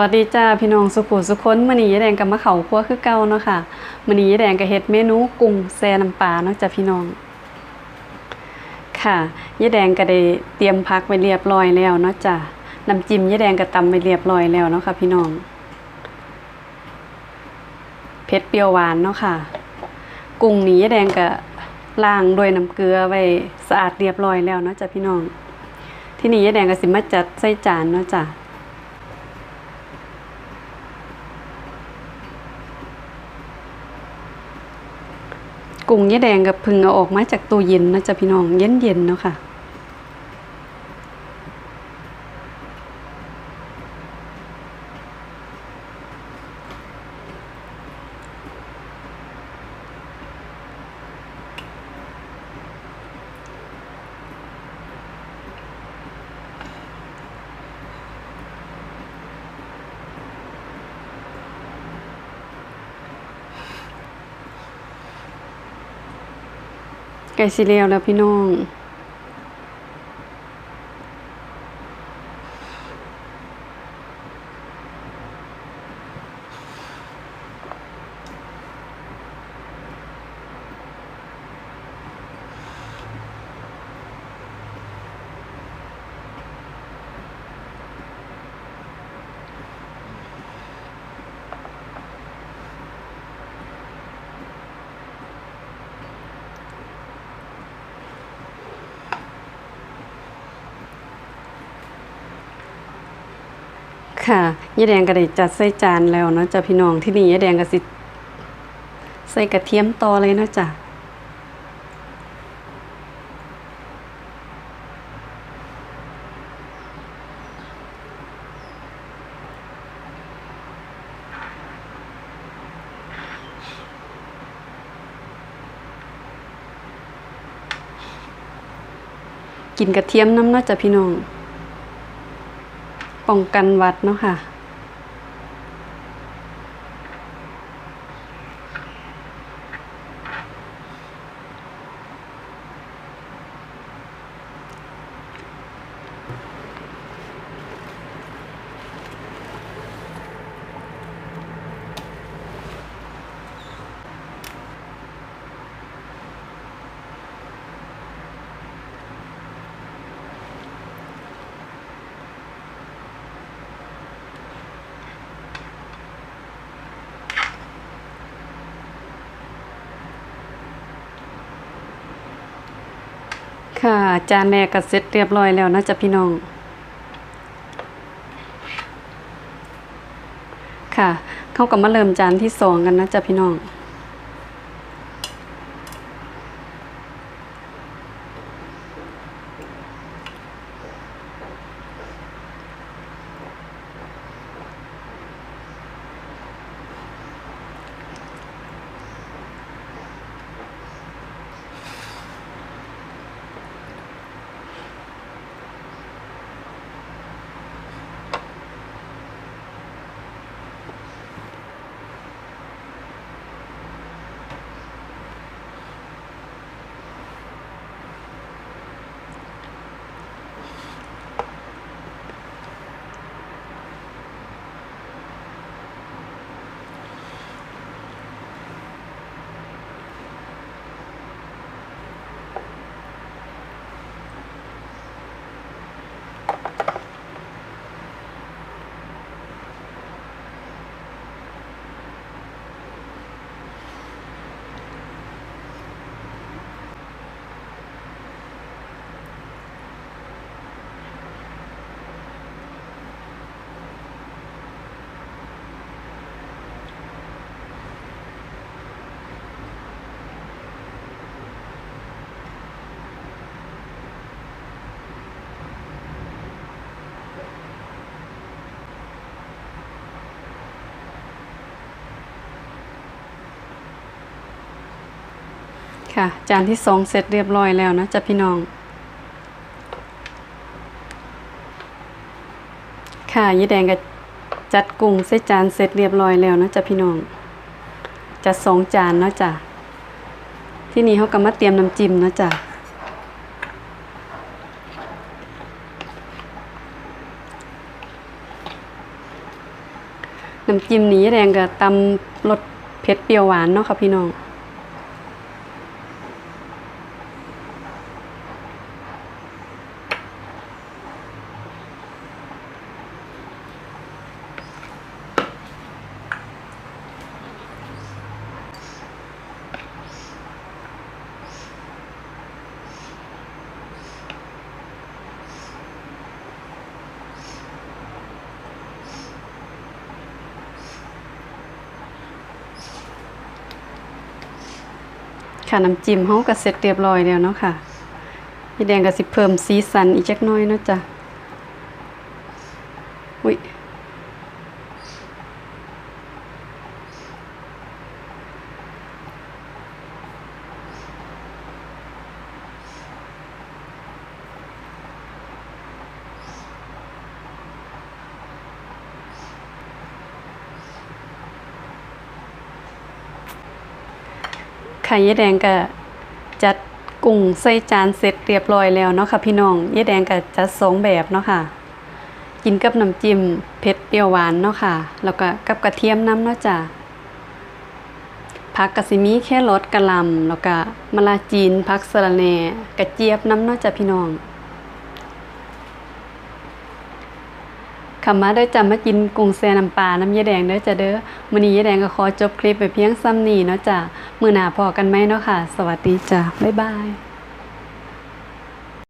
วัสดีจ้าพี่น้องสุขุสุคนมื้อนี้ยายแดงกับมะเขาครัวคือเก่าเนาะค่ะมื้อนี้ยายแดงก็เฮ็ดเมนูกุ้งแซ่น้ำปลาเนาะจ้ะพี่น้อง ค่ะยายแดงก็ได้เตรียมพักไว้เรียบร้อยแล้วเนาะจ้ะน้ำจิ้มยายแดงก็ตำไว้เรียบร้อยแล้วเนาะค่ะพี่น้องเผ็ดเปรี้ยวหวานเนาะค่ะ กุ้งนี้ยายแดงก็ล้างด้วยน้ำเกลือไว้สะอาดเรียบร้อยแล้วเนาะจ้ะพี่น้อง ที่นี่ยายแดงก็สิมาจัดใส่จานเนาะจ้ะ กุ้งยะแดงกับพึ่งเอาออกมาจากตู้เย็นนะจ๊ะพี่น้องเย็นเย็นๆเนาะค่ะ ไก่สีเลียวแล้วพี่น้อง ค่ะยาแดงก็ได้จัดใส่จานแล้วเนาะจ้ะพี่น้องที่นี่ยาแดงก็สิใส่กระเทียมต่อเลยเนาะจ้ะกินกระเทียมน้ำเนาะจ้ะพี่น้อง ป้องกันหวัดเนาะค่ะ ค่ะจานแรกก็เสร็จเรียบร้อยแล้วนะจ๊ะพี่น้อง ค่ะ เขาก็มาเริ่มจานที่สองกันนะจ๊ะพี่น้อง ค่ะ จานที่สองเสร็จเรียบร้อยแล้วนะจ๊ะพี่น้อง ค่ะยี่แดงก็จัดกุ้งใส่จานเสร็จเรียบร้อยแล้วนะจ๊ะพี่น้อง จัดสองจานเนาะจ้ะที่นี่เขาก็มาเตรียมน้ำจิ้มเนาะจ้ะน้ำจิ้มนี้แดงก็ตำรสเผ็ดเปรี้ยวหวานเนาะค่ะพี่น้อง ค่ะน้ำจิ้มเฮาก็เสร็จเรียบร้อยแล้วเนาะค่ะพี่แดงก็สิเพิ่มสีสันอีกจักน้อยเนาะจ้ะอุ้ย ไข่ยายแดงก็จัดกุ้งใส่จานเสร็จเรียบร้อยแล้วเนาะค่ะพี่น้องยายแดงก็จัดสองแบบเนาะค่ะ กินกับน้ำจิ้มเผ็ดเปรี้ยวหวานเนาะค่ะ แล้วก็กับกระเทียมน้ำเนาะจ้ะผักกะสิมีแค่รสกะลำแล้วก็มะลาจีนผักสะระแหน่กระเจี๊ยบน้ำเนาะจ้ะพี่น้อง คำมาด้อจ้ะมากินกุ้งแซน้ำปลาน้ำยาแดงเด้อจ้ะเด้อมื้อนี้ยาแดงก็ขอจบคลิปไปเพียงซ้ำนี้เนาะจ้ะมื้อหน้าพอกันไหมเนาะค่ะ สวัสดีจ้ะบ๊ายบาย